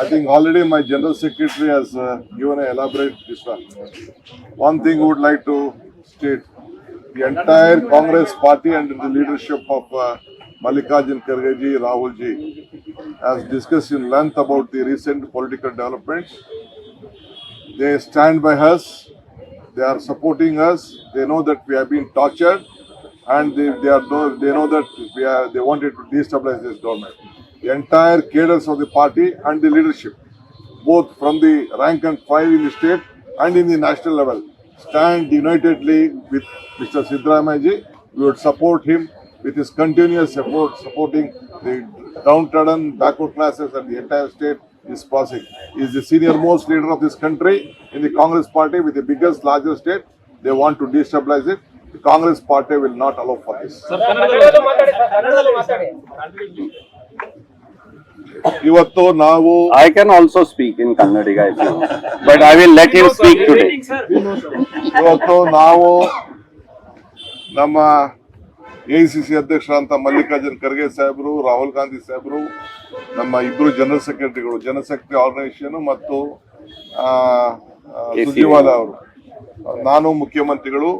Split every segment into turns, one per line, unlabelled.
I think already my general secretary has uh, given an elaborate this one. One thing I would like to state, the entire Congress party and the leadership of uh, Mallikarjun Kharge ji, Rahul ji has discussed in length about the recent political developments. They stand by us, they are supporting us, they know that we have been tortured and they, they are they know that we are, they wanted to destabilize this government. The entire cadres of the party and the leadership, both from the rank and file in the state and in the national level, stand unitedly with Mr. Siddaramayaji. We would support him with his continuous effort supporting the downtrodden backward classes and the entire state is passing. He is the senior most leader of this country in the Congress party with the biggest, largest state. They want to destabilize it. The Congress party will not allow for this. ಇವತ್ತು ನಾವು
I can also speak in Kannadiga but I will let you speak let him speak today.
ಇವತ್ತು ನಾವು ನಮ್ಮ A C C ಅಧ್ಯಕ್ಷರಂತ ಮಲ್ಲಿಕಾರ್ಜುನ್ ಖರ್ಗೆ ಸಾಹೇಬರು ರಾಹುಲ್ ಗಾಂಧಿ ಸಾಹೇಬರು ನಮ್ಮ ಇಬ್ಬರು ಜನರಲ್ ಸೆಕ್ರೆಟರಿಗಳು ಜನಶಕ್ತಿ ಆರ್ಗನೈಸೇಷನ್ ಮತ್ತು ಸುಜೀವಾಲ ಅವರು. ನಾನು ಮುಖ್ಯಮಂತ್ರಿಗಳು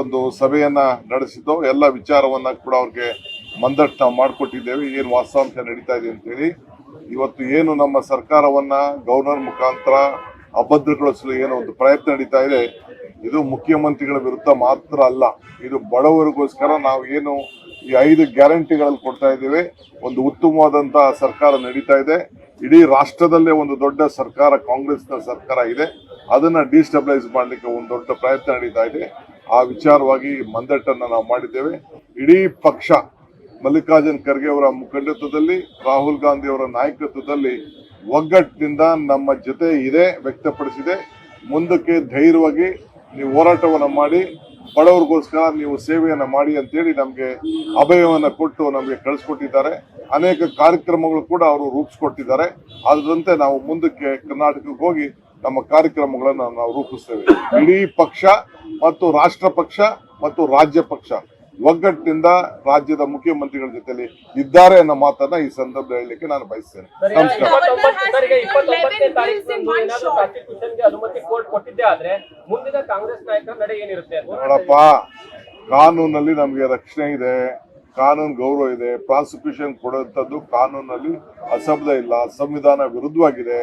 ಒಂದು ಸಭೆಯನ್ನ ನಡೆಸಿದ್ದು ಎಲ್ಲ ವಿಚಾರವನ್ನ ಕೂಡ ಅವ್ರಿಗೆ ಮಂದಟ್ಟು ನಾವು ಮಾಡಿಕೊಟ್ಟಿದ್ದೇವೆ ಏನು ವಾಸ್ತವಾಂಶ ನಡೀತಾ ಇದೆ ಅಂತೇಳಿ. ಇವತ್ತು ಏನು ನಮ್ಮ ಸರ್ಕಾರವನ್ನ ಗವರ್ನರ್ ಮುಖಾಂತರ ಅಭದ್ರಗೊಳಿಸಲು ಏನೋ ಒಂದು ಪ್ರಯತ್ನ ನಡೀತಾ ಇದೆ, ಇದು ಮುಖ್ಯಮಂತ್ರಿಗಳ ವಿರುದ್ಧ ಮಾತ್ರ ಅಲ್ಲ, ಇದು ಬಡವರಿಗೋಸ್ಕರ ನಾವು ಏನು ಈ ಐದು ಗ್ಯಾರಂಟಿಗಳಲ್ಲಿ ಕೊಡ್ತಾ ಇದ್ದೇವೆ, ಒಂದು ಉತ್ತಮವಾದಂತಹ ಸರ್ಕಾರ ನಡೀತಾ ಇದೆ. ಇಡೀ ರಾಷ್ಟ್ರದಲ್ಲೇ ಒಂದು ದೊಡ್ಡ ಸರ್ಕಾರ, ಕಾಂಗ್ರೆಸ್ನ ಸರ್ಕಾರ ಇದೆ, ಅದನ್ನ ಡಿಸ್ಟಬಿಲೈಸ್ ಮಾಡಲಿಕ್ಕೆ ಒಂದು ದೊಡ್ಡ ಪ್ರಯತ್ನ ನಡೀತಾ ಇದೆ. ಆ ವಿಚಾರವಾಗಿ ಮಂದಟ್ಟನ್ನು ನಾವು ಮಾಡಿದ್ದೇವೆ. ಇಡೀ ಪಕ್ಷ ಮಲ್ಲಿಕಾರ್ಜುನ್ ಖರ್ಗೆ ಅವರ ಮುಖಂಡತ್ವದಲ್ಲಿ, ರಾಹುಲ್ ಗಾಂಧಿ ಅವರ ನಾಯಕತ್ವದಲ್ಲಿ ಒಗ್ಗಟ್ಟಿನಿಂದ ನಮ್ಮ ಜೊತೆ ಇದೆ, ವ್ಯಕ್ತಪಡಿಸಿದೆ. ಮುಂದಕ್ಕೆ ಧೈರ್ಯವಾಗಿ ನೀವು ಹೋರಾಟವನ್ನು ಮಾಡಿ, ಬಡವರಿಗೋಸ್ಕರ ನೀವು ಸೇವೆಯನ್ನು ಮಾಡಿ ಅಂತೇಳಿ ನಮಗೆ ಅಭಯವನ್ನು ಕೊಟ್ಟು ನಮಗೆ ಕಳಿಸ್ಕೊಟ್ಟಿದ್ದಾರೆ. ಅನೇಕ ಕಾರ್ಯಕ್ರಮಗಳು ಕೂಡ ಅವರು ರೂಪಿಸ್ಕೊಟ್ಟಿದ್ದಾರೆ. ಅದರಂತೆ ನಾವು ಮುಂದಕ್ಕೆ ಕರ್ನಾಟಕಕ್ಕೆ ಹೋಗಿ ನಮ್ಮ ಕಾರ್ಯಕ್ರಮಗಳನ್ನು ನಾವು ರೂಪಿಸ್ತೇವೆ. ಇಡೀ ಪಕ್ಷ ಮತ್ತು ರಾಷ್ಟ್ರ ಪಕ್ಷ ಮತ್ತು ರಾಜ್ಯ ಪಕ್ಷ. ಒಗ್ಗಟ್ಟಿನಿಂದ ರಾಜ್ಯದ ಮುಖ್ಯಮಂತ್ರಿಗಳ ಜೊತೆಯಲ್ಲಿ ಇದ್ದಾರೆ ಅನ್ನೋ ಮಾತನ್ನ ಈ ಸಂದರ್ಭ ಹೇಳಲಿಕ್ಕೆ ನಾನು ಬಯಸ್ತೇನೆ. ನೋಡಪ್ಪ ಕಾನೂನಲ್ಲಿ ನಮಗೆ ರಕ್ಷಣೆ ಇದೆ ಕಾನೂನು ಗೌರವ ಇದೆ ಪ್ರಾಸಿಕ್ಯೂಷನ್ ಕೊಡುವಂಥದ್ದು ಕಾನೂನಲ್ಲಿ ಅಸಬ್ಧ ಇಲ್ಲ ಸಂವಿಧಾನ ವಿರುದ್ಧವಾಗಿದೆ.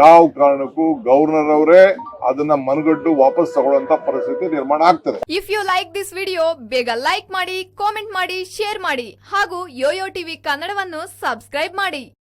ಯಾವ ಕಾರಣಕ್ಕೂ ಗವರ್ನರ್ ಅವರೇ ಅದನ್ನ ಮನಗಟ್ಟು ವಾಪಸ್ ತಗೊಳ್ಳುವಂತ ಪರಿಸ್ಥಿತಿ ನಿರ್ಮಾಣ ಆಗ್ತದೆ.
If you like this video ಬೇಗ ಲೈಕ್ ಮಾಡಿ ಕಾಮೆಂಟ್ ಮಾಡಿ ಶೇರ್ ಮಾಡಿ ಹಾಗೂ ಯೋಯೋ ಟಿವಿ ಕನ್ನಡವನ್ನು ಸಬ್ಸ್ಕ್ರೈಬ್ ಮಾಡಿ.